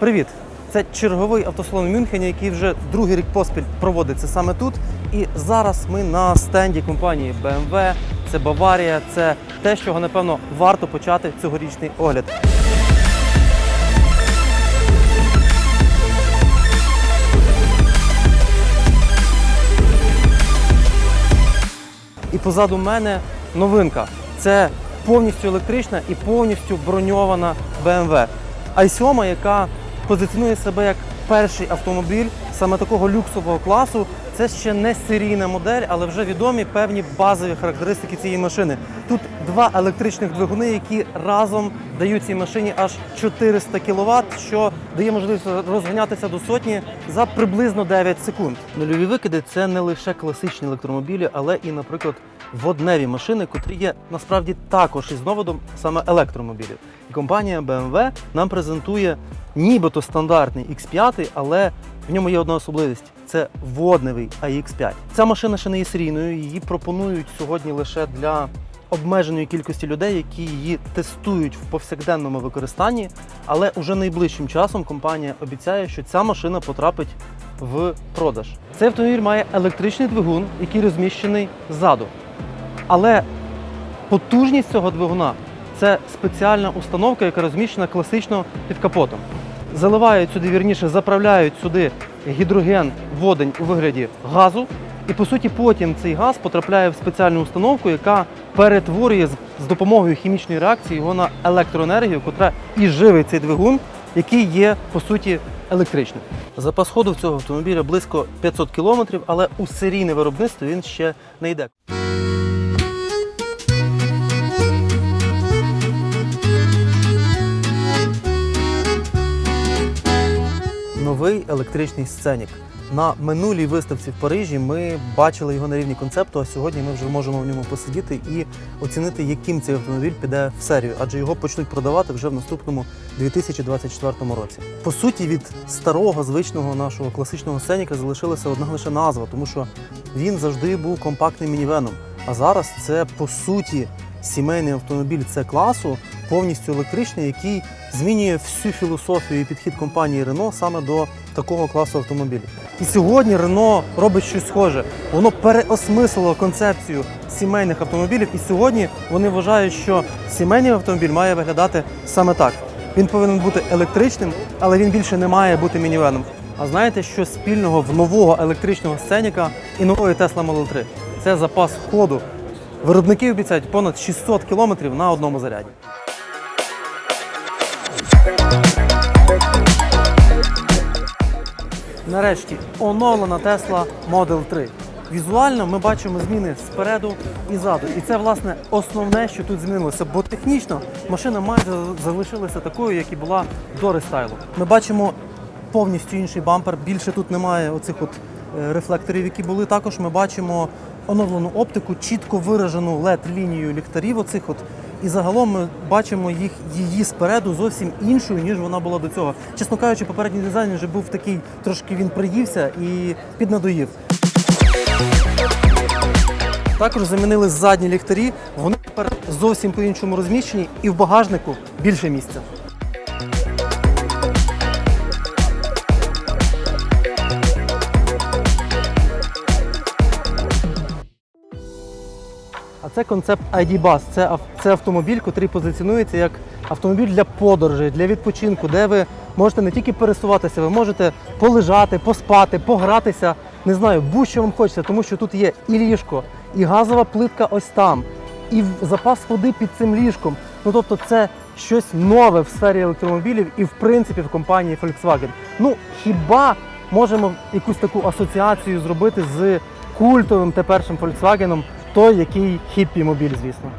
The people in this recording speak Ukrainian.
Привіт! Це черговий автосалон в Мюнхені, який вже другий рік поспіль проводиться саме тут. І зараз ми на стенді компанії BMW. Це Баварія, це те, з чого напевно варто почати цьогорічний огляд. І позаду мене новинка. Це повністю електрична і повністю броньована BMW. i7, яка позиціонує себе як перший автомобіль саме такого люксового класу. Це ще не серійна модель, але вже відомі певні базові характеристики цієї машини. Тут два електричних двигуни, які разом дають цій машині аж 400 кВт, що дає можливість розганятися до сотні за приблизно 9 секунд. Нульові викиди це не лише класичні електромобілі, але і, наприклад, водневі машини, котрі є насправді також із новодом саме електромобілів. І компанія BMW нам презентує нібито стандартний X5, але в ньому є одна особливість це водневий AX5. Ця машина ще не є серійною, її пропонують сьогодні лише для обмеженої кількості людей, які її тестують в повсякденному використанні. Але уже найближчим часом компанія обіцяє, що ця машина потрапить в продаж. Цей автомобіль має електричний двигун, який розміщений ззаду. Але потужність цього двигуна це спеціальна установка, яка розміщена класично під капотом. Заливають сюди, вірніше, заправляють сюди гідроген водень у вигляді газу. І по суті, потім цей газ потрапляє в спеціальну установку, яка перетворює з- допомогою хімічної реакції його на електроенергію, котра і живить цей двигун, який є по суті електричним. Запас ходу в цього автомобіля близько 500 км, але у серійне виробництво він ще не йде. Новий електричний сценік. На минулій виставці в Парижі ми бачили його на рівні концепту, а сьогодні ми вже можемо в ньому посидіти і оцінити, яким цей автомобіль піде в серію, адже його почнуть продавати вже в наступному 2024 році. По суті, від старого звичного нашого класичного сценіка залишилася одна лише назва, тому що він завжди був компактним мінівеном. А зараз це по суті сімейний автомобіль це класу, повністю електричний, який змінює всю філософію і підхід компанії Renault саме до такого класу автомобілів. І сьогодні Renault робить щось схоже. Воно переосмислило концепцію сімейних автомобілів, і сьогодні вони вважають, що сімейний автомобіль має виглядати саме так. Він повинен бути електричним, але він більше не має бути мінівеном. А знаєте, що спільного в нового електричного сценіка і нової Tesla Model 3? Це запас ходу. Виробники обіцяють понад 600 кілометрів на одному заряді. Нарешті оновлена Tesla Model 3. Візуально ми бачимо зміни спереду і ззаду. І це власне основне, що тут змінилося. Бо технічно машина майже залишилася такою, як і була до рестайлу. Ми бачимо повністю інший бампер. Більше тут немає оцих от е, рефлекторів, які були. Також ми бачимо оновлену оптику, чітко виражену led лінію ліхтарів. Оцих от. І загалом ми бачимо їх її спереду зовсім іншою, ніж вона була до цього. Чесно кажучи, попередній дизайн вже був такий, трошки він приївся і піднадоїв. Також замінили задні ліхтарі. Вони тепер зовсім по-іншому розміщені, і в багажнику більше місця. Це концепт ID Bus. Це, це автомобіль, який позиціонується як автомобіль для подорожей, для відпочинку, де ви можете не тільки пересуватися, ви можете полежати, поспати, погратися. Не знаю, будь-що вам хочеться, тому що тут є і ліжко, і газова плитка ось там, і запас води під цим ліжком. Ну тобто, це щось нове в сфері електромобілів і в принципі в компанії Volkswagen. Ну хіба можемо якусь таку асоціацію зробити з культовим тепершим Volkswagen, той, який хіппі мобіль, звісно.